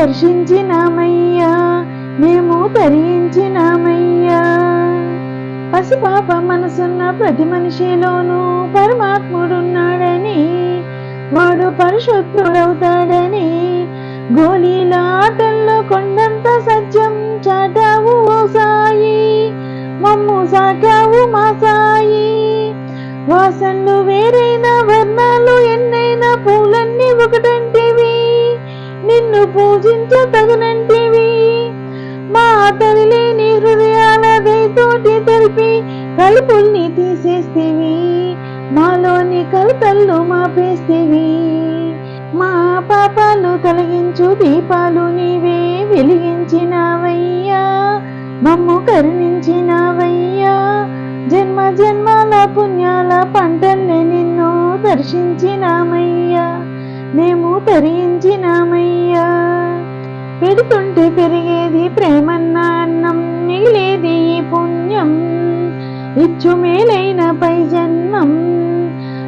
దర్శించినామయ్యా మేము తరించినామయ్యా పసిపాప మనసున్న ప్రతి మనిషిలోనూ పరమాత్ముడున్నాడని వాడు పరిశుద్ధుడవుతాడని గోళీల ఆటల్లో కొండంత సత్యం చాటావు ఓ సాయి మమ్ము సాటావు మా సాయి వాసనలు వేరైన వర్ణాలు మా నీ హృదయాల దయతోటి తెలిపి కలుపుల్ని తీసేస్తేవి మాలోని కలతల్లు మాపేస్తేవి. మా పాపాలు తొలగించు దీపాలు నీవే వెలిగించినావయ్యా మమ్ము కరుణించినావయ్యా. జన్మ జన్మాల పుణ్యాల పంటల్ని నిన్ను దర్శించినామయ్యా మేము తరించినామయ్యా. పెడుతుంటే పెరిగేది ప్రేమ ఇచ్చు మేలైన పై జన్మం.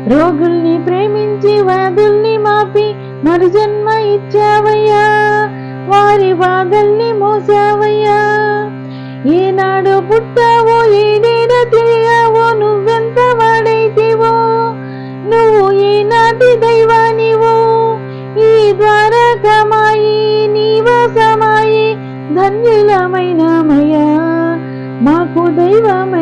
రోగుల్ని ప్రేమించి వ్యాధుల్ని మాపి మరు జన్మ ఇచ్చావయ్యా. వారి బాధల్ని మోసావయ్యా. ఏనాడు పుట్టావో ఏడేడ తిరిగావో నువ్వెంత వాడైతేవో. నువ్వు ఏనాటి దైవానివో. ఈ ద్వారకమాయి నీవాసమాయి ధన్యులమైనమయ్యా మాకు దైవమై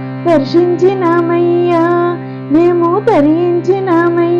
దర్శించినామయ్యా మేము తరించినామయ్యా.